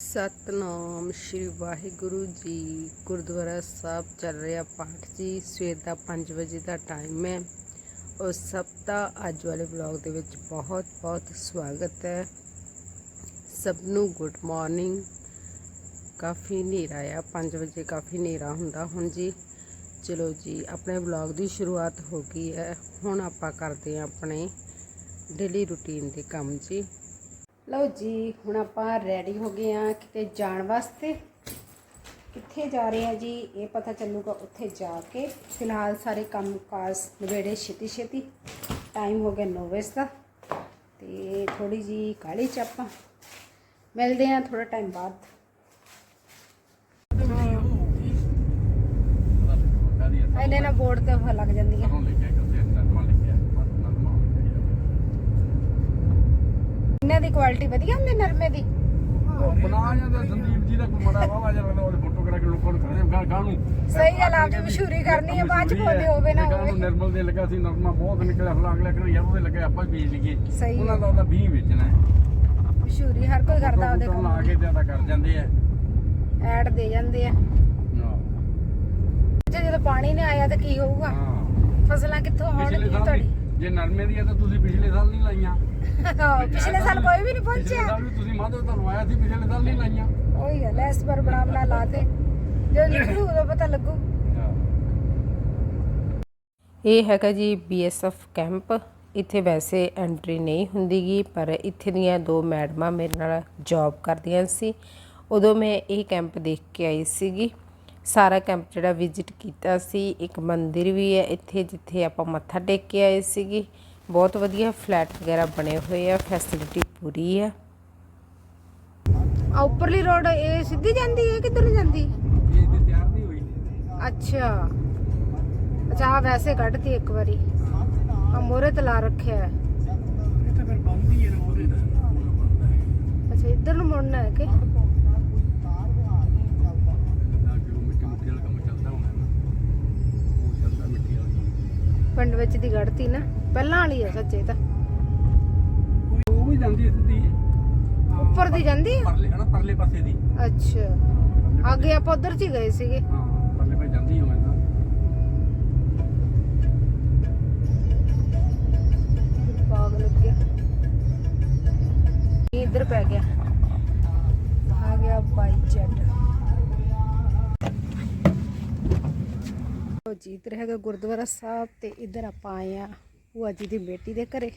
ਸਤਨਾਮ ਸ਼੍ਰੀ ਵਾਹਿਗੁਰੂ ਜੀ। ਗੁਰਦੁਆਰਾ ਸਾਹਿਬ ਚੱਲ ਰਿਹਾ ਪਾਠ ਜੀ। ਸਵੇਰ ਦਾ 5 ਵਜੇ ਦਾ ਟਾਈਮ ਹੈ। ਔਰ ਸਭ ਦਾ ਅੱਜ ਵਾਲੇ ਵਲੌਗ ਦੇ ਵਿੱਚ ਬਹੁਤ ਬਹੁਤ ਸਵਾਗਤ ਹੈ। ਸਭ ਨੂੰ ਗੁੱਡ ਮਾਰਨਿੰਗ ਕਾਫੀ ਹਨੇਰਾ ਆ। 5 ਵਜੇ ਕਾਫੀ ਹਨੇਰਾ ਹੁੰਦਾ ਹੁਣ ਜੀ। ਚਲੋ ਜੀ, ਆਪਣੇ ਵਲੌਗ ਦੀ ਸ਼ੁਰੂਆਤ ਹੋ ਗਈ ਹੈ। ਹੁਣ ਆਪਾਂ ਕਰਦੇ ਹਾਂ ਆਪਣੇ ਡੇਲੀ ਰੁਟੀਨ ਦੇ ਕੰਮ ਜੀ। ਲਓ ਜੀ ਹੁਣ ਆਪਾਂ ਰੈਡੀ ਹੋ ਗਏ ਆ ਕਿਤੇ ਜਾਣ ਵਾਸਤੇ। ਕਿੱਥੇ ਜਾ ਰਹੇ ਆ ਜੀ? ਇਹ ਪਤਾ ਚੱਲੂਗਾ ਉੱਥੇ ਜਾ ਕੇ। ਫਿਲਹਾਲ ਸਾਰੇ ਕੰਮ ਕਾਜ ਨਵੇੜੇ ਛੇਤੀ ਛੇਤੀ ਟਾਈਮ ਹੋ ਗਿਆ 9 ਵਜੇ ਦਾ। ਤੇ ਥੋੜੀ ਜੀ ਕਾਲੀ ਚ ਆਪਾਂ। ਮਿਲਦੇ ਆ ਥੋੜਾ ਟਾਈਮ ਬਾਅਦ। ਇਹਨੇ ਨਾ ਬੋਰਡ ਤੇ ਲੱਗ ਜਾਂਦੀਆਂ ਇਹਨਾਂ ਦੀ ਕੁਆਲਿਟੀ ਵਧੀਆ ਹੁੰਦੀ ਨਰਮੇ ਦੀ? ਬਣਾ ਜਾਂਦਾ ਸੰਦੀਪ ਜੀ ਦਾ ਕੁਮੜਾ ਵਾਵਾ ਜਿਹੜਾ ਉਹਦੇ ਫੋਟੋ ਕਰਾ ਕੇ ਲੋਕਾਂ ਨੂੰ ਕਹਿੰਦੇ ਗਾਂ ਗਾਂ ਨੂੰ। ਸਹੀ ਗੱਲ ਆਪ ਜੀ ਮਸ਼ਹੂਰੀ ਕਰਨੀ ਹੈ ਬਾਅਦ ਚ ਬੋਲਦੇ ਹੋਵੇ ਨਾ ਗਾਂ ਨੂੰ ਹੋਵੇ। ਨਿਰਮਲ ਦੇ ਲੱਗਾ ਸੀ ਨਰਮਾ ਬਹੁਤ ਨਿਕਲਿਆ ਫਲਾ ਅਗਲੇ ਕਹਿੰਦੇ ਯਾਰ ਉਹਦੇ ਲੱਗੇ ਆਪਾਂ ਵੀ ਵੇਚ ਲਈਏ। ਸਹੀ ਉਹਨਾਂ ਦਾ ਉਹਦਾ 20 ਵੇਚਣਾ ਹੈ। ਮਸ਼ਹੂਰੀ ਹਰ ਕੋਈ ਕਰਦਾ ਉਹਦੇ ਫੋਟੋ ਲਾ ਕੇ ਜ਼ਿਆਦਾ ਕਰ ਜਾਂਦੇ ਆ। ਐਡ ਦੇ ਜਾਂਦੇ ਆ। ਜੇ ਜਦੋਂ ਪਾਣੀ ਨਹੀਂ ਆਇਆ ਤਾਂ ਕੀ ਹੋਊਗਾ? ਹਾਂ। ਫਸਲਾਂ ਕਿੱਥੋਂ ਆਉਣਗੀਆਂ ਤੁਹਾਡੀ? ਜੇ ਨਰਮੇ ਦੀ ਆ ਤਾਂ ਤੁਸੀਂ ਪਿਛਲੇ ਸਾਲ ਨਹੀਂ ਲਾਈਆਂ। ਪਿਛਲੇ ਸਾਲ ਕੋਈ ਵੀ ਨਹੀਂ ਪਿਛਲੇ ਪਹੁੰਚਿਆ ਸਾਲ ਵੀ ਤੁਸੀਂ ਮਾਧੋ ਤਾਂ ਲਵਾਇਆ ਸੀ ਪਿਛਲੇ ਸਾਲ ਨਹੀਂ ਲਾਈਆਂ। ਉਹੀ ਗੱਲ ਐ ਇਸ ਵਾਰ ਬਣਾ ਬਣਾ ਲਾ ਦੇ ਜਦੋਂ ਨਿਕਲੂ ਉਦੋਂ ਪਤਾ ਲੱਗੂ। ਇਹ ਹੈਗਾ ਜੀ ਬੀਐਸਐਫ ਕੈਂਪ। ਇੱਥੇ ਵੈਸੇ ਐਂਟਰੀ ਨਹੀਂ ਹੁੰਦੀਗੀ ਪਰ ਇੱਥੇ ਦੀਆਂ ਦੋ ਮੈਡਮਾਂ ਮੇਰੇ ਨਾਲ ਜੌਬ ਕਰਦੀਆਂ ਸੀ। ਉਦੋਂ ਮੈਂ ਇਹ ਕੈਂਪ ਦੇਖ ਕੇ ਆਈ ਸੀਗੀ। ਸਾਰਾ ਕੈਂਪ ਜਿਹੜਾ ਵਿਜ਼ਿਟ ਕੀਤਾ ਸੀ ਇੱਕ ਮੰਦਿਰ ਵੀ ਹੈ ਇੱਥੇ ਜਿੱਥੇ ਆਪਾਂ ਮੱਥਾ ਟੇਕ ਕੇ ਆਏ ਸੀਗੀ। ਬਹੁਤ ਵਧੀਆ ਫਲੈਟ ਵਗੈਰਾ ਬਣੇ ਹੋਏ ਆ ਫੈਸਿਲਿਟੀ ਪੂਰੀ ਆ। ਆ ਉੱਪਰਲੀ ਰੋਡ ਇਹ ਸਿੱਧੀ ਜਾਂਦੀ ਹੈ ਕਿੱਧਰ ਨੂੰ ਜਾਂਦੀ? ਇਹ ਤੇ ਤਿਆਰ ਨਹੀਂ ਹੋਈ। ਅੱਛਾ। ਅੱਛਾ ਆਹ ਵੈਸੇ ਕੱਢਤੀ ਇੱਕ ਵਾਰੀ। ਆ ਮੋਰੇ ਤੇ ਲਾ ਰੱਖਿਆ ਹੈ। ਇਹ ਤਾਂ ਫਿਰ ਬੰਦ ਹੀ ਹੈ ਨਾ ਉਹਦੇ ਦਾ। ਅੱਛਾ ਇੱਧਰ ਨੂੰ ਮੁੜਨਾ ਹੈ ਕਿ? ਪਿੰਡ ਵਿੱਚ ਦੀ ਕੱਢਤੀ ਨਾ। ਪਹਿਲਾਂ ਵਾਲੀ ਆ ਸੱਚੇ ਤਾਂ। ਉਹ ਵੀ ਜਾਂਦੀ ਹੈ ਸਿੱਧੀ। ਉੱਪਰ ਦੀ ਜਾਂਦੀ ਹੈ ਪਰਲੇ ਹਨਾ ਪਰਲੇ ਪਾਸੇ ਦੀ। ਅੱਛਾ। ਅੱਗੇ ਆਪਾਂ ਉਧਰ ਚ ਹੀ ਗਏ ਸੀਗੇ। ਹਾਂ ਪਰਲੇ ਪਾਸੇ ਜਾਂਦੀ ਹੋਵੇ ਨਾ ਬਾਗ ਲੱਗਿਆ। ਇਹ ਇੱਧਰ ਪੈ ਗਿਆ। ਆ ਗਿਆ ਬਾਈ ਜੱਟ। ਉਹ ਜੀ ਇੱਧਰ ਹੈਗਾ ਗੁਰਦੁਆਰਾ ਸਾਹਿਬ ਤੇ ਇੱਧਰ ਆਪਾਂ ਆਏ ਆ। ਭੂਆ ਜੀ ਦੀ ਬੇਟੀ ਦੇ ਘਰੇ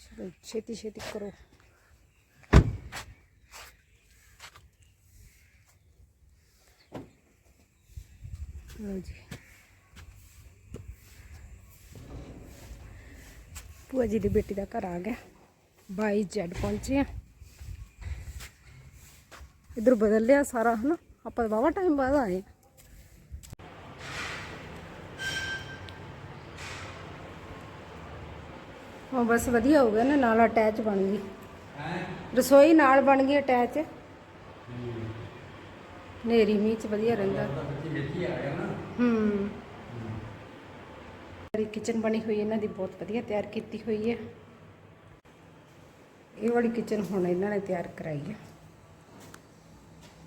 ਚਲੋ ਛੇਤੀ ਛੇਤੀ ਕਰੋ ਲਓ ਜੀ ਭੂਆ ਜੀ ਦੀ ਬੇਟੀ ਦਾ ਘਰ ਆ ਗਿਆ 22 ਜੈਡ ਪਹੁੰਚੇ ਆ ਇਧਰ ਬਦਲ ਲਿਆ ਸਾਰਾ ਹਨਾ ਆਪਾਂ ਵਾਵਾ ਟਾਈਮ ਬਾਅਦ ਆਏ ਆ। ਹਾਂ ਬਸ ਵਧੀਆ ਹੋ ਗਿਆ ਨਾ ਨਾਲ ਅਟੈਚ ਬਣ ਗਈ। ਰਸੋਈ ਨਾਲ ਬਣ ਗਈ ਅਟੈਚ ਨੇਰੀ ਮੀਂਹ ਚ ਵਧੀਆ ਰਹਿੰਦਾ। ਹੂੰ। ਕਿਚਨ ਬਣੀ ਹੋਈ ਇਹਨਾਂ ਦੀ ਬਹੁਤ ਵਧੀਆ ਤਿਆਰ ਕੀਤੀ ਹੋਈ ਹੈ ਇਹ ਵਾਲੀ ਕਿਚਨ ਹੁਣ ਇਹਨਾਂ ਨੇ ਤਿਆਰ ਕਰਾਈ ਹੈ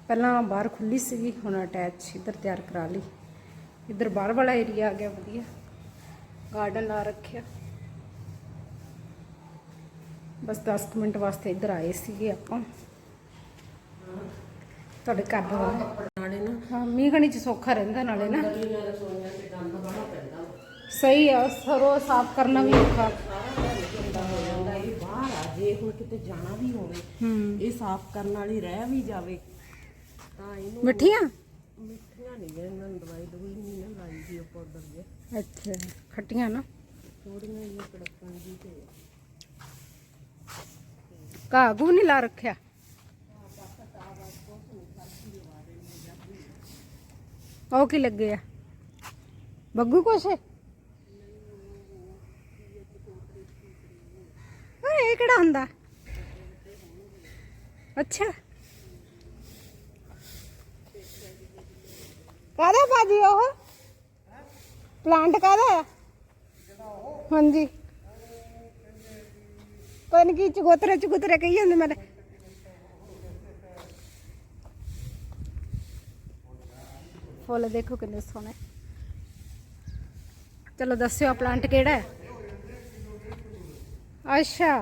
ਪਹਿਲਾਂ ਬਾਹਰ ਖੁੱਲੀ ਸੀਗੀ ਹੁਣ ਅਟੈਚ ਇੱਧਰ ਤਿਆਰ ਕਰਾ ਲਈ। ਇੱਧਰ ਬਾਹਰ ਵਾਲਾ ਏਰੀਆ ਆ ਗਿਆ ਵਧੀਆ। ਗਾਰਡਨ ਲਾ ਰੱਖਿਆ। ਬਸ 10 ਕੁ ਮਿੰਟ ਵਾਸਤੇ ਇੱਧਰ ਆਏ ਸੀਗੇ ਆਪਾਂ। ਤੁਹਾਡੇ ਘਰ ਦੇ ਵੱਲ। ਨਾਲੇ ਨਾ ਹਾਂ ਮੀਂਹ ਕਣੀ ਚ ਸੌਖਾ ਰਹਿੰਦਾ ਨਾਲੇ ਨਾ। ਸਹੀ ਆ ਸਰੋ ਸਾਫ਼ ਕਰਨਾ ਵੀ ਔਖਾ। ਜਾਂਦਾ ਇਹ ਬਾਹਰ ਆ ਜੇ ਹੁਣ ਕਿਤੇ ਜਾਣਾ ਵੀ ਹੋਵੇ ਹੂੰ। ਇਹ ਸਾਫ਼ ਕਰਨ ਵਾਲੀ ਰਹਿ ਵੀ ਜਾਵੇ ਤਾਂ ਇਹਨੂੰ ਮਿੱਠੀਆਂ? ਮਿੱਠੀਆਂ ਨਹੀਂ ਇਹਨਾਂ ਨੂੰ ਦਵਾਈ ਦਵਾਈ ਨਹੀਂ ਨਾ ਲਾਈ ਦੀ ਪਾਊਡਰ ਜੇ। ਅੱਛਾ ਖੱਟੀਆਂ ਨਾ। ਥੋੜੀਆਂ ਜਿਹੀਆਂ ਕੜਕਣ ਦੀ ਤੇ। ਕਾਗੂ ਨਹੀਂ ਲਾ ਰੱਖਿਆ ਉਹ ਕੀ ਲੱਗੇ ਆ ਬੱਗੂ ਕੁਛ ਓਏ ਇਹ ਕਿਹੜਾ ਹੁੰਦਾ ਅੱਛਾ ਕਾਹਦਾ ਬਾਜੀ ਉਹ ਪਲਾਂਟ ਕਾਹਦਾ ਆ ਹਾਂਜੀ ਪਤਾ ਨੀ ਕੀ ਚਗੋਤਰੇ ਚਗੋਤਰੇ ਕਹੀ ਜਾਂਦੇ ਮੈਂ ਫੁੱਲ ਦੇਖੋ ਕਿੰਨੇ ਸੋਹਣੇ। ਚਲੋ ਦੱਸਿਓ ਪਲਾਂਟ ਕਿਹੜਾ ਹੈ? ਅੱਛਾ।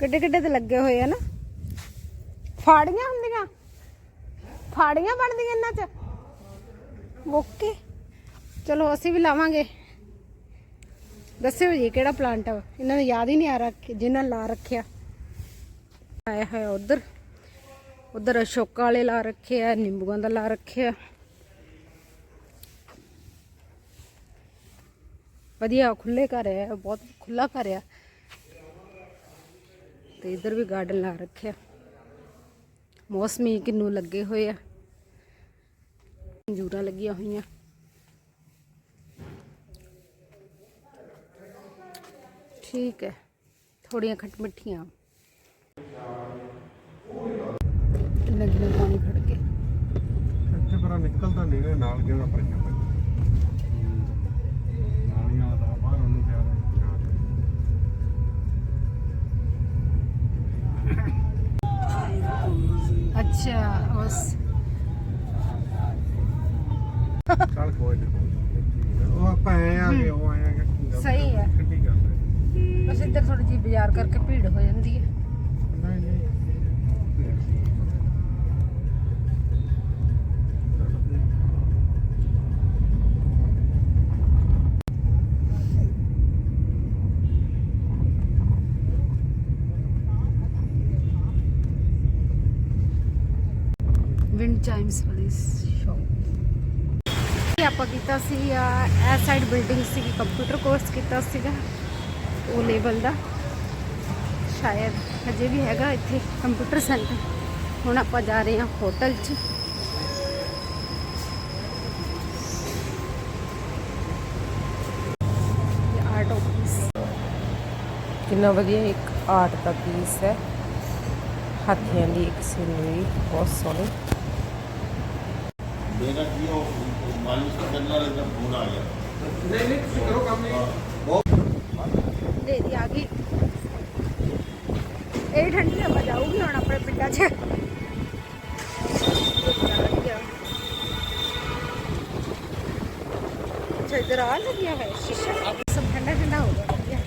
ਕਿੱਡੇ ਕਿੱਡੇ ਤੇ ਲੱਗੇ ਹੋਏ ਆ ਨਾ। ਫਾੜੀਆਂ ਹੁੰਦੀਆਂ। ਫਾੜੀਆਂ ਬਣਦੀਆਂ ਇਹਨਾਂ 'ਚ। ਓਕੇ। ਚਲੋ ਅਸੀਂ ਵੀ ਲਾਵਾਂਗੇ। ਦੱਸਿਓ ਜੀ, ਕਿਹੜਾ ਪਲਾਂਟ ਆ? ਇਹਨਾਂ ਨੂੰ ਯਾਦ ਹੀ ਨਹੀਂ ਆ ਰਿਹਾ ਕਿ ਜਿਨ੍ਹਾਂ ਲਾ ਰੱਖਿਆ। ਆਇਆ ਹੋਇਆ ਉਧਰ। ਉਧਰ ਅਸ਼ੋਕਾ ਵਾਲੇ ਲਾ ਰੱਖੇ ਆ ਨਿੰਬੂਆਂ ਦਾ ਲਾ ਰੱਖਿਆ ਵਧੀਆ ਖੁੱਲੇ ਘਰ ਹੈ ਬਹੁਤ ਖੁੱਲਾ ਘਰ ਆ। ਤੇ ਇਧਰ ਵੀ ਗਾਰਡਨ ਲਾ ਰੱਖਿਆ। ਮੌਸਮੀ ਕਿੰਨੂ ਲੱਗੇ ਹੋਏ ਆ। ਅੰਜੂਰਾਂ ਲੱਗੀਆਂ ਹੋਈਆਂ। ਠੀਕ ਹੈ। ਥੋੜੀਆਂ ਖੱਟ ਮਿੱਠੀਆਂ। ਕਿੰਨਾ ਕਿੰਨਾ ਪਾਣੀ ਖੜ ਕੇ। ਇੱਥੇ ਪਰ ਨਿਕਲਦਾ ਨਹੀਂ ਗਾ, ਨਾਲ ਕਿਉਂ ਪਰ ਜਾਂਦਾ ਨਾਲੀਆਂ ਦਾ ਬਾਹਰ ਉਹਨੂੰ ਪਿਆ ਅੱਛਾ ਉਸ ਚੱਲ ਕੋਈ ਨਹੀਂ ਉਹ ਆਪਾਂ ਐ ਆ ਗਏ ਉਹ ਆਇਆ ਕਿ ਸਹੀ ਹੈ। ਕਿੱਡੀ ਗੱਲ ਹੈ ਬਸ ਇੱਧਰ ਥੋੜੀ ਜਿਹੀ ਬਾਜ਼ਾਰ ਕਰਕੇ ਭੀੜ ਹੋ ਜਾਂਦੀ ਹੈ। ਨਹੀਂ ਨਹੀਂ ਵਿੰਡ ਚਾਈਮਸ ਵਾਲੀ ਸ਼ਾਪ ਆਪਾਂ ਕੀਤਾ ਸੀ ਆ ਸਾਈਡ ਬਿਲਡਿੰਗ ਸੀ ਕੰਪਿਊਟਰ ਕੋਰਸ ਕੀਤਾ ਸੀਗਾ। ਉਹ ਲੈਵਲ ਦਾ। ਸ਼ਾਇਦ ਹਜੇ ਵੀ ਹੈਗਾ ਇੱਥੇ ਕੰਪਿਊਟਰ ਸੈਂਟਰ ਹੁਣ ਆਪਾਂ ਜਾ ਰਹੇ ਹਾਂ ਹੋਟਲ 'ਚ। ਆਰਟ ਆਫਿਸ ਕਿੰਨਾ ਵਧੀਆ ਇੱਕ ਆਰਟ ਦਾ ਪੀਸ ਹੈ। ਹਾਥੀਆਂ ਦੀ ਇੱਕ ਸੀਨਰੀ ਬਹੁਤ ਸੋਹਣੀ। ਮੇਰਾ ਕੀ ਉਹ ਮਾਲਿਸ਼ ਕਰਨ ਵਾਲੇ ਦਾ ਫੋਨ ਆ ਗਿਆ। ਨਹੀਂ ਨਹੀਂ ਤੁਸੀਂ ਕਰੋ ਕੰਮ ਗਈ ਇਹ ਠੰਡੀ ਹਵਾ ਜਾਊਗੀ ਹੁਣ ਆਪਣੇ ਪਿੰਡਾਂ 'ਚ। ਇਧਰ ਆ ਲੱਗਿਆ ਹੈ ਸ਼ੀਸ਼ਾ। ਸਭ ਠੰਡਾ ਠੰਡਾ ਹੋ ਗਿਆ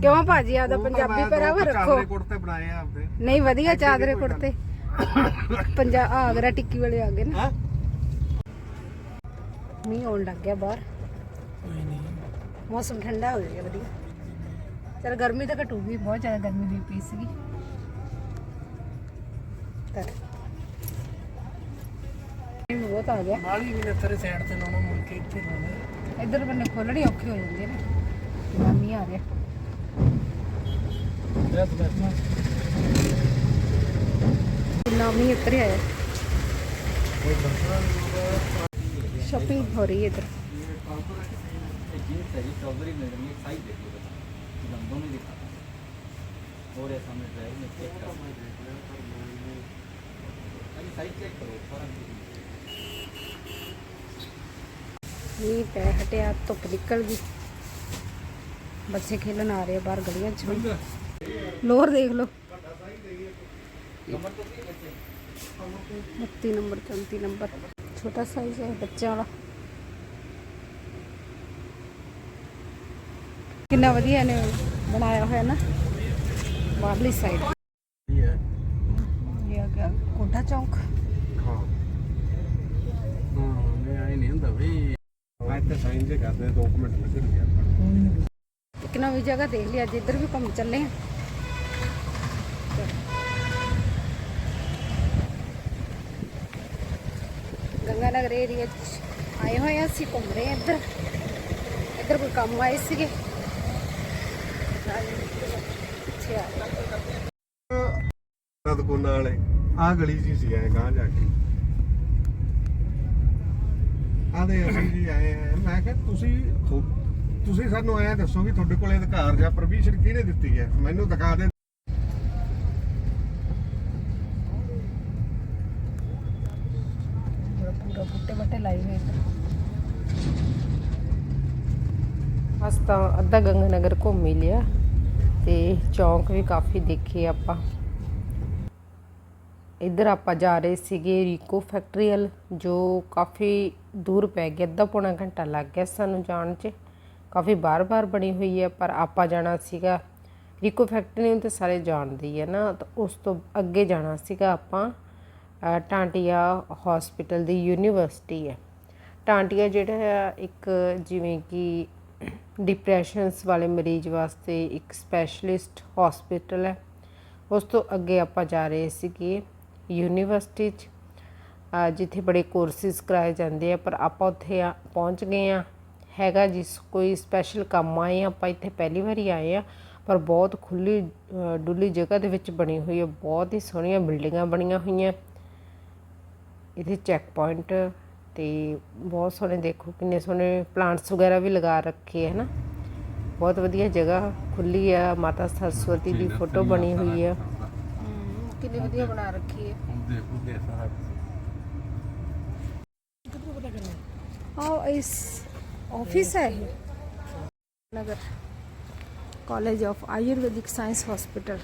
ਕਿਉਂ ਭਾਜੀ ਆਦਾ ਪੰਜਾਬੀ ਪਹਿਰਾਵਾ ਰੱਖੋ। ਚਾਦਰੇ ਕੁੜਤੇ ਬਣਾਏ ਆ ਆਪਦੇ। ਨਹੀਂ ਵਧੀਆ ਚਾਦਰੇ ਕੁੜਤੇ। ਪੰਜਾਬ ਆਗਰਾ ਟਿੱਕੀ ਵਾਲੇ ਆ ਗਏ ਨਾ। ਮੀਂਹ ਆਉਣ ਲੱਗ ਗਿਆ ਬਾਹਰ। ਮੌਸਮ ਠੰਡਾ ਹੋ ਗਿਆ ਵਧੀਆ। ਚਲ ਗਰਮੀ ਤਾਂ ਘਟੂਗੀ ਬਹੁਤ ਜ਼ਿਆਦਾ ਗਰਮੀ ਹੋਈ ਪਈ ਸੀਗੀ। ਤਾਂ ਮੀਂਹ ਬਹੁਤ ਆ ਗਿਆ। ਮਾਲੀ ਵੀ ਨੇ ਤੇਰੇ ਸਾਈਡ ਤੇ ਲਾਉਣਾ ਮੁੜ ਕੇ ਇੱਥੇ ਲਾਉਣਾ। ਇੱਧਰ ਬੰਨੇ ਖੋਲਣੀ ਔਖੀ ਹੋ ਜਾਂਦੀ ਹੈ ਨਾ। ਮੀਂਹ ਆ ਰਿਹਾ। ਕਿੰਨਾ ਮੀਂਹ ਉਤਰਿਆ ਹੈ। ਸ਼ਾਪਿੰਗ ਹੋ ਰਹੀ ਹੈ ਇੱਧਰ। जीन्स है जी स्ट्रॉबेरी मिल रही है साइज देखिए बता लंबों में दिखाता हूँ और ऐसा मिल रहा है मैं चेक कर अभी साइज चेक करो फर्क ਮੀਂਹ ਪੈ ਹਟਿਆ ਧੁੱਪ ਨਿਕਲ ਗਈ ਬੱਚੇ ਖੇਲਣ ਆ ਰਹੇ ਆ ਬਾਹਰ ਗਲੀਆਂ 'ਚ ਲੋਅਰ ਦੇਖ ਲਓ 32 ਨੰਬਰ 34 ਨੰਬਰ ਛੋਟਾ ਸਾਈਜ਼ ਹੈ ਬੱਚਿਆਂ ਵਾਲਾ ਕਿੰਨਾ ਵਧੀਆ ਨੇ ਬਣਾਇਆ ਹੋਇਆ ਨਾ। ਬਾਹਰਲੀ ਸਾਈਡ ਇਹ ਹੈ ਇਹ ਆ ਗਿਆ ਕੋਟਾ ਚੌਂਕ। ਹਾਂ। ਹਾਂ ਨਹੀਂ ਆਈ ਨਹੀਂ ਹੁੰਦਾ ਵੀ ਆ ਇੱਥੇ ਸਾਈਨ ਜੇ ਕਰਦੇ 2 ਮਿੰਟ ਲੱਗਣਗੇ ਆਪਾਂ ਨੂੰ। ਇੱਕ ਨਵੀਂ ਜਗ੍ਹਾ ਦੇਖ ਲਈ ਅੱਜ ਇੱਧਰ ਵੀ ਘੁੰਮ ਚੱਲੇ ਆ। ਗੰਗਾ ਨਗਰ ਏਰੀਆ ਚ ਆਏ ਹੋਏ ਆ ਅਸੀਂ ਘੁੰਮ ਰਹੇ ਆ ਇੱਧਰ। ਇੱਧਰ ਕੋਈ ਕੰਮ ਆਏ ਸੀਗੇ। ਪਿੱਛੇ ਆ ਵਾਲੇ ਆ ਗਲੀ ਜੀ ਸੀ ਐ ਗਾਂ ਜਾ ਕੇ। ਆਦੇ ਅਸੀਂ ਜੀ ਆਏ ਆ। ਮੈਂ ਕਿਹਾ, ਤੁਸੀਂ ਥੋ- ਤੁਸੀਂ ਸਾਨੂੰ ਐਂ ਦੱਸੋ ਵੀ ਤੁਹਾਡੇ ਕੋਲ ਅਧਿਕਾਰ ਜਾਂ ਪਰਮਿਸ਼ਨ ਕਿਹਨੇ ਦਿੱਤੀ ਹੈ? ਮੈਨੂੰ ਦਿਖਾ ਦੇ। ਪੂਰਾ ਬੁੱਟੇ ਬੱਟੇ ਲਾਏ ਹੋਏ ਅਸ ਤਾਂ ਅੱਧਾ ਗੰਗਾਨਗਰ ਘੁੰਮ ਹੀ ਲਿਆ। ਤੇ ਚੌਂਕ ਵੀ ਕਾਫੀ ਦੇਖੇ ਆਪਾਂ। ਇੱਧਰ ਆਪਾਂ ਜਾ ਰਹੇ ਸੀਗੇ ਰੀਕੋ ਫੈਕਟਰੀ ਵੱਲ, ਜੋ ਕਾਫੀ ਦੂਰ ਪੈ ਗਿਆ, ਅੱਧਾ ਪੌਣਾ ਘੰਟਾ ਲੱਗ ਗਿਆ ਸਾਨੂੰ ਜਾਣ 'ਚ। ਕਾਫੀ ਬਾਰ-ਬਾਰ ਬਣੀ ਹੋਈ ਹੈ, ਪਰ ਆਪਾਂ ਜਾਣਾ ਸੀਗਾ ਰੀਕੋ ਫੈਕਟਰੀ ਨੂੰ ਤੇ ਸਾਰੇ ਜਾਣਦੇ ਹੀ ਹੈ ਨਾ, ਤਾਂ ਉਸ ਤੋਂ ਅੱਗੇ ਜਾਣਾ ਸੀਗਾ ਆਪਾਂ ਟਾਂਟੀਆ ਹਸਪੀਟਲ ਦੀ ਯੂਨੀਵਰਸਿਟੀ ਹੈ। ਟਾਂਟੀਆ ਜਿਹੜਾ ਆ ਇੱਕ ਜਿਵੇਂ ਕਿ ਡਿਪਰੈਸ਼ਨਸ ਵਾਲੇ ਮਰੀਜ਼ ਵਾਸਤੇ ਇੱਕ ਸਪੈਸ਼ਲਿਸਟ ਹਸਪੀਟਲ ਹੈ। ਉਸ ਤੋਂ ਅੱਗੇ ਆਪਾਂ ਜਾ ਰਹੇ ਸੀਗੇ ਯੂਨੀਵਰਸਿਟੀ 'ਚ ਜਿੱਥੇ ਬੜੇ ਕੋਰਸਿਸ ਕਰਾਏ ਜਾਂਦੇ ਆ ਪਰ ਆਪਾਂ ਉੱਥੇ ਆ ਪਹੁੰਚ ਗਏ ਆ। ਹੈਗਾ ਜਿਸ ਕੋਈ ਸਪੈਸ਼ਲ ਕੰਮ ਆਏ ਆ ਆਪਾਂ ਇੱਥੇ ਪਹਿਲੀ ਵਾਰੀ ਆਏ ਆ ਪਰ ਬਹੁਤ ਖੁੱਲੀ ਅ, ਡੁੱਲੀ ਜਗ੍ਹਾ ਦੇ ਵਿੱਚ ਬਣੀ ਹੋਈ ਹੈ ਬਹੁਤ ਹੀ ਸੋਹਣੀਆਂ ਬਿਲਡਿੰਗਾਂ ਬਣੀਆਂ ਹੋਈਆਂ। ਇੱਥੇ ਚੈੱਕ ਪੁਆਇੰਟ ਤੇ ਬਹੁਤ ਸੋਹਣੇ ਦੇਖੋ ਕਿੰਨੇ ਸੋਹਣੇ ਪਲਾਂਟਸ ਵਗੈਰਾ ਵੀ ਲਗਾ ਰੱਖੇ ਹੈ ਨਾ ਬਹੁਤ ਵਧੀਆ ਜਗ੍ਹਾ ਖੁੱਲੀ ਆ ਮਾਤਾ ਸਰਸਵਤੀ ਦੀ ਫੋਟੋ ਬਣੀ ਹੋਈ ਆ ਕਿੰਨੀ ਵਧੀਆ ਬਣਾ ਰੱਖੀ ਹੈ हाँ इस ऑफिस है नगर college of Ayurvedic science hospital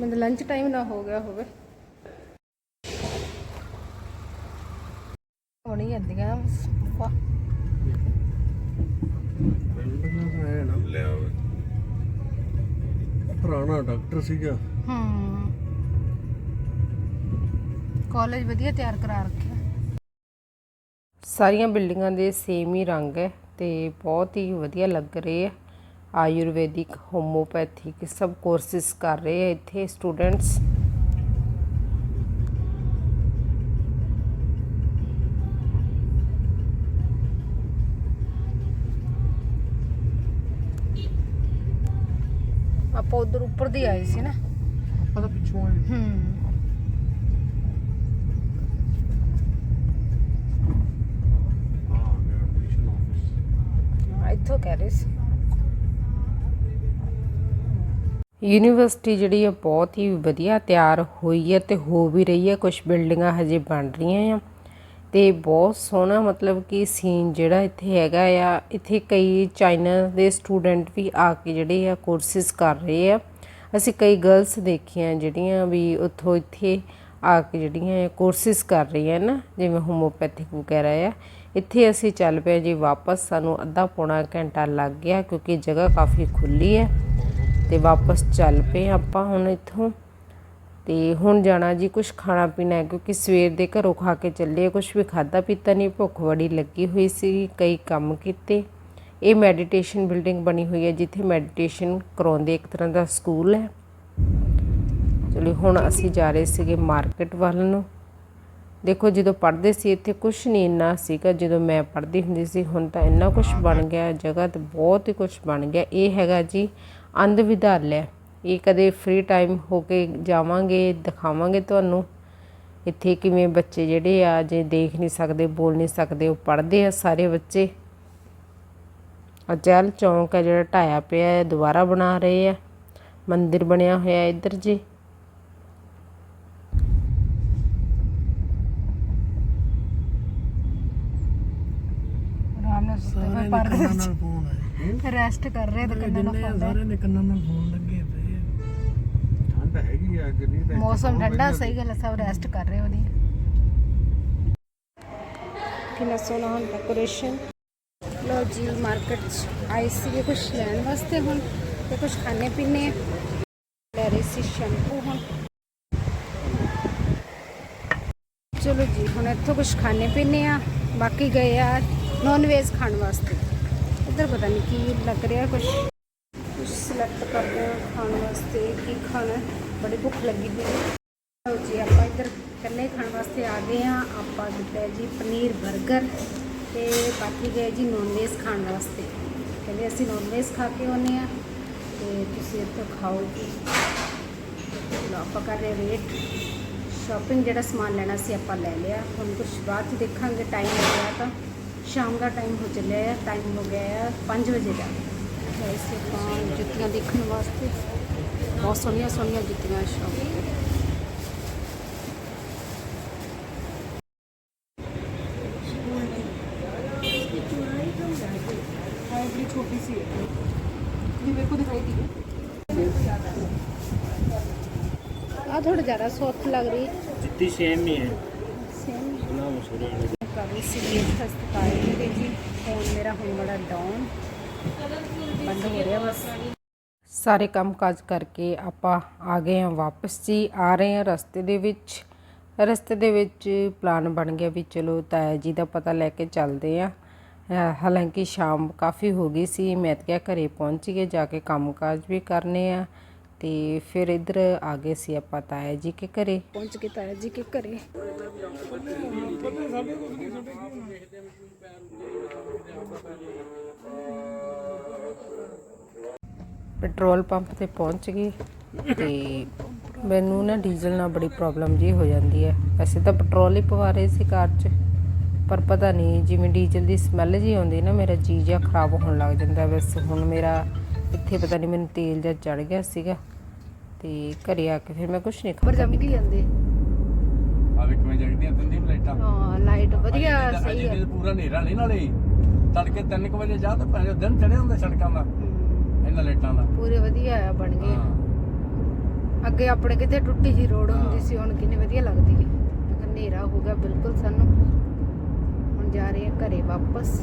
ਮੈਨੂੰ ਲੰਚ ਟਾਈਮ ਨਾ ਹੋ ਗਿਆ ਹੋਵੇ। ਹੋਣੀ ਜਾਂਦੀਆਂ। ਵਾਹ। ਪੁਰਾਣਾ ਡਾਕਟਰ ਸੀਗਾ। ਹੂੰ। ਕਾਲਜ ਵਧੀਆ ਤਿਆਰ ਕਰਾ ਰੱਖਿਆ। ਸਾਰੀਆਂ ਬਿਲਡਿੰਗਾਂ ਦੇ ਸੇਮ ਹੀ ਰੰਗ ਹੈ ਤੇ ਬਹੁਤ ਹੀ ਵਧੀਆ ਲੱਗ ਰਹੇ ਆ ਆਯੁਰਵੈਦਿਕ ਹੋਮੋਪੈਥਿਕ ਸਭ ਕੋਰਸਿਸ ਕਰ ਰਹੇ ਆ ਇੱਥੇ ਸਟੂਡੈਂਟਸ ਆਪਾਂ ਉਧਰ ਉੱਪਰ ਦੀ ਆਏ ਸੀ ਨਾ ਆਪਾਂ ਤਾਂ ਪਿੱਛੋਂ ਆਏ ਹੂੰ ਹਾਂ ਗਿਆ ਐਡਮਿਸ਼ਨ ਆਫਿਸ ਇੱਥੋਂ ਕਹਿ ਰਹੇ ਸੀ ਯੂਨੀਵਰਸਿਟੀ ਜਿਹੜੀ ਹੈ ਬਹੁਤ ਹੀ ਵਧੀਆ ਤਿਆਰ ਹੋਈ ਹੈ ਤੇ ਹੋ ਵੀ ਰਹੀ ਹੈ ਕੁਝ ਬਿਲਡਿੰਗਾਂ ਹਜੇ ਬਣ ਰਹੀਆਂ ਆ ਤੇ ਬਹੁਤ ਸੋਹਣਾ ਮਤਲਬ ਕਿ ਸੀਨ ਜਿਹੜਾ ਇੱਥੇ ਹੈਗਾ ਆ। ਇੱਥੇ ਕਈ ਚਾਈਨਾ ਦੇ ਸਟੂਡੈਂਟ ਵੀ ਆ ਕੇ ਜਿਹੜੇ ਆ ਕੋਰਸਿਸ ਕਰ ਰਹੇ ਆ। ਅਸੀਂ ਕਈ ਗਰਲਸ ਦੇਖੀਆਂ ਜਿਹੜੀਆਂ ਵੀ ਉੱਥੋਂ ਇੱਥੇ ਆ ਕੇ ਜਿਹੜੀਆਂ ਕੋਰਸਿਸ ਕਰ ਰਹੀਆਂ ਨਾ ਜਿਵੇਂ ਹੋਮੋਪੈਥਿਕ ਵਗੈਰਾ ਆ। ਇੱਥੇ ਅਸੀਂ ਚੱਲ ਪਏ ਜੀ, ਵਾਪਸ ਸਾਨੂੰ ਅੱਧਾ ਪੌਣਾ ਘੰਟਾ ਲੱਗ ਗਿਆ ਕਿਉਂਕਿ ਜਗ੍ਹਾ ਕਾਫੀ ਖੁੱਲੀ ਹੈ ਤੇ ਵਾਪਸ ਚੱਲ ਪਏ ਆਪਾਂ ਹੁਣ ਇੱਥੋਂ। ਤੇ ਹੁਣ ਜਾਣਾ ਜੀ ਕੁਝ ਖਾਣਾ ਪੀਣਾ ਹੈ, ਕਿਉਂਕਿ ਸਵੇਰ ਦੇ ਘਰੋਂ ਖਾ ਕੇ ਚੱਲੇ ਕੁਝ ਵੀ ਖਾਦਾ ਪੀਤਾ ਨਹੀਂ, ਭੁੱਖ ਬੜੀ ਲੱਗੀ ਹੋਈ ਸੀ, ਕਈ ਕੰਮ ਕੀਤੇ। ਇਹ ਮੈਡੀਟੇਸ਼ਨ ਬਿਲਡਿੰਗ ਬਣੀ ਹੋਈ ਹੈ, ਜਿੱਥੇ ਮੈਡੀਟੇਸ਼ਨ ਕਰਾਉਂਦੇ ਇੱਕ ਤਰ੍ਹਾਂ ਦਾ ਸਕੂਲ ਹੈ। ਚਲੋ ਹੁਣ ਅਸੀਂ ਜਾ ਰਹੇ ਸੀਗੇ ਮਾਰਕੀਟ ਵੱਲ ਨੂੰ। ਦੇਖੋ ਜਦੋਂ ਪੜ੍ਹਦੇ ਸੀ ਇੱਥੇ ਕੁਝ ਨਹੀਂ ਇੰਨਾ ਸੀਗਾ, ਜਦੋਂ ਮੈਂ ਪੜ੍ਹਦੀ ਹੁੰਦੀ ਸੀ, ਹੁਣ ਤਾਂ ਇੰਨਾ ਕੁਝ ਬਣ ਗਿਆ, ਜਗ੍ਹਾ ਤੇ ਬਹੁਤ ਹੀ ਕੁਝ ਬਣ ਗਿਆ। ਇਹ ਹੈਗਾ ਜੀ ਅੰਧ ਵਿਧਾਲਿਆ ਇਹ ਕਦੇ ਫ੍ਰੀ ਟਾਈਮ ਹੋ ਕੇ ਜਾਵਾਂਗੇ ਦਿਖਾਵਾਂਗੇ ਤੁਹਾਨੂੰ। ਇੱਥੇ ਕਿਵੇਂ ਬੱਚੇ ਜਿਹੜੇ ਆ ਜੇ ਦੇਖ ਨਹੀਂ ਸਕਦੇ ਬੋਲ ਨਹੀਂ ਸਕਦੇ ਉਹ ਪੜ੍ਹਦੇ ਆ ਸਾਰੇ ਬੱਚੇ। ਅਚਲ ਚੌਂਕ ਹੈ ਜਿਹੜਾ ਢਾਇਆ ਪਿਆ ਹੈ ਦੁਬਾਰਾ ਬਣਾ ਰਹੇ ਆ। ਮੰਦਿਰ ਬਣਿਆ ਹੋਇਆ ਇੱਧਰ ਜੀ। ਆਰਾਮ ਨਾਲ ਸੁੱਤੇ ਪਏ ਪਰਦੇ ਵਿੱਚ ਰੈਸਟ ਕਰ ਰਹੇ ਤੇ ਕੰਨਾਂ ਨਾਲ ਸਾਰੇ ਨੇ ਕੰਨਾਂ ਨਾਲ ਫੋਨ ਲੱਗੇ ਪਏ ਆ। ਠੰਡ ਹੈਗੀ ਆ ਕਿ ਨਹੀਂ ਤਾਂ ਮੌਸਮ ਠੰਡਾ ਸਹੀ ਗੱਲ ਹੈ ਸਭ ਰੈਸਟ ਕਰ ਰਹੇ ਉਹਦੀ ਕਿੰਨਾ ਸੋਹਣਾ ਹੁਣ ਡੈਕੋਰੇਸ਼ਨ ਲੋ ਜੀ ਮਾਰਕੀਟ ਚ ਆਈ ਸੀ ਕੁਝ ਲੈਣ ਵਾਸਤੇ ਹੁਣ ਤੇ ਕੁਝ ਖਾਣੇ ਪੀਣੇ ਲੈ ਰਹੀ ਸੀ ਸ਼ੈਂਪੂ ਹੁਣ। ਚਲੋ ਜੀ ਹੁਣ ਇੱਥੋਂ ਕੁਝ ਖਾਣੇ ਪੀਣੇ ਆ ਬਾਕੀ ਗਏ ਆ ਨੌਨ ਵੇਜ ਖਾਣ ਵਾਸਤੇ। ਇੱਧਰ ਪਤਾ ਨਹੀਂ ਕੀ ਲੱਗ ਰਿਹਾ ਕੁਝ ਕੁਝ ਸਿਲੈਕਟ ਕਰਦੇ ਆ ਖਾਣ ਵਾਸਤੇ, ਕੀ ਖਾਣਾ ਬੜੀ ਭੁੱਖ ਲੱਗੀ ਪਈ ਹੈ। ਲਓ ਜੀ, ਆਪਾਂ ਇੱਧਰ ਇਕੱਲੇ ਖਾਣ ਵਾਸਤੇ ਆ ਗਏ ਆ ਆਪਾਂ ਦਿੱਤਾ ਜੀ ਪਨੀਰ 버ਗਰ ਤੇ ਬਾਕੀ ਗਏ ਜੀ ਨੌਨ ਵੇਜ ਖਾਣ ਵਾਸਤੇ। ਕਹਿੰਦੇ ਅਸੀਂ ਨੌਨ ਵੇਜ ਖਾ ਕੇ ਆਉਂਦੇ ਆ ਤੇ ਤੁਸੀਂ ਇੱਥੋਂ ਖਾਓ ਜੀ। ਆਪਾਂ ਕਰ ਰਹੇ ਰੇਟ ਸ਼ਾਪਿੰਗ ਜਿਹੜਾ ਸਮਾਨ ਲੈਣਾ ਸੀ ਆਪਾਂ ਲੈ ਲਿਆ। ਹੁਣ ਕੁਝ ਬਾਅਦ ਚ ਦੇਖਾਂਗੇ ਟਾਈਮ ਹੋ ਤਾਂ। शाम का टाइम हो चलिया है टाइम हो गया है पाँच बजे का जुतियाँ देखने वास्ते। बहुत सोनिया सोनिया जुतियाँ शॉप हाँ, थोड़ा ज़्यादा सॉफ्ट लग रही। जितनी सेम ही है। सेम ना मुझे गुलाब मसूरी वाली ਕਰ ਰਹੀ ਸੀ ਇਹ ਹਸਪਤਾਲ ਦੇ ਜੀ ਫੋਨ ਮੇਰਾ ਹੁਣ ਬੜਾ ਡਾਊਨ ਬੰਦ ਹੋ ਰਿਹਾ ਬਸ ਸਾਰੇ ਕੰਮ ਕਾਜ ਕਰਕੇ ਆਪਾਂ ਆ ਗਏ ਹਾਂ ਵਾਪਸ ਜੀ ਆ ਰਹੇ ਹਾਂ ਰਸਤੇ ਦੇ ਵਿੱਚ ਰਸਤੇ ਦੇ ਵਿੱਚ ਪਲਾਨ ਬਣ ਗਿਆ ਵੀ ਚਲੋ ਤਾਇਆ ਜੀ ਦਾ ਪਤਾ ਲੈ ਕੇ ਚੱਲਦੇ ਆ ਹਾਲਾਂਕਿ ਸ਼ਾਮ ਕਾਫੀ ਹੋ ਗਈ ਸੀ ਮੈਂ ਤਾਂ ਕਿਹਾ ਘਰੇ ਪਹੁੰਚ ਗਏ ਜਾ ਕੇ ਕੰਮ ਕਾਜ ਵੀ ਕਰਨੇ ਆ ਤੇ ਫਿਰ ਇੱਧਰ ਆ ਗਏ ਸੀ ਆਪਾਂ ਤਾਇਆ ਜੀ ਕੇ ਘਰੇ। ਪਹੁੰਚ ਕੇ ਤਾਇਆ ਜੀ ਕੇ ਘਰੇ। ਪੈਟਰੋਲ ਪੰਪ ਤੇ ਪਹੁੰਚ ਗਏ ਤੇ ਮੈਨੂੰ ਨਾ ਡੀਜ਼ਲ ਨਾਲ ਬੜੀ ਪ੍ਰੋਬਲਮ ਜੀ ਹੋ ਜਾਂਦੀ ਹੈ। ਵੈਸੇ ਤਾਂ ਪੈਟਰੋਲ ਹੀ ਪਵਾ ਰਹੇ ਸੀ ਕਾਰ 'ਚ ਪਰ ਪਤਾ ਨਹੀਂ ਜਿਵੇਂ ਡੀਜ਼ਲ ਦੀ ਸਮੈਲ ਜੀ ਆਉਂਦੀ ਨਾ ਮੇਰਾ ਜੀ ਜਿਹਾ ਖਰਾਬ ਹੋਣ ਲੱਗ ਜਾਂਦਾ ਬਸ ਹੁਣ ਮੇਰਾ ਇੱਥੇ ਪਤਾ ਨਹੀਂ ਮੈਨੂੰ ਤੇਲ ਜਿਹਾ ਚੜ ਗਿਆ ਸੀਗਾ ਤੇ ਘਰੇ ਆ ਕੇ ਫਿਰ ਮੈਂ ਕੁਝ ਨਹੀਂ ਪਰ ਖਾਧਾ। ਜਮ ਕੀ ਜਾਂਦੇ। ਆ ਵੇਖ ਮੈਂ ਜਗਦੀਆਂ ਤਿੰਨ ਲਾਈਟਾਂ। ਹਾਂ ਲਾਈਟ ਵਧੀਆ ਅੱਜ ਸਹੀ ਹੈ ਪੂਰਾ ਹਨੇਰਾ ਨਹੀਂ ਨਾਲੇ। ਤੜਕੇ 3 ਵਜੇ ਜਾ ਤਾਂ ਪੈਸੇ ਦਿਨ ਚੜੇ ਹੁੰਦੇ ਸੜਕਾਂ ਦਾ। ਹਮ, ਇਹਨਾਂ ਲਾਈਟਾਂ ਦਾ। ਪੂਰੇ ਵਧੀਆ ਆ ਬਣ ਗਏ। ਅੱਗੇ ਆਪਣੇ ਕਿਤੇ ਟੁੱਟੀ ਜੀ ਰੋਡ ਹੁੰਦੀ ਸੀ ਹੁਣ ਕਿੰਨੀ ਵਧੀਆ ਲੱਗਦੀ ਹੈ ਹਨੇਰਾ ਹੋ ਗਿਆ ਬਿਲਕੁਲ ਸਾਨੂੰ। ਹੁਣ ਜਾ ਰਹੇ ਆ ਘਰੇ ਵਾਪਸ।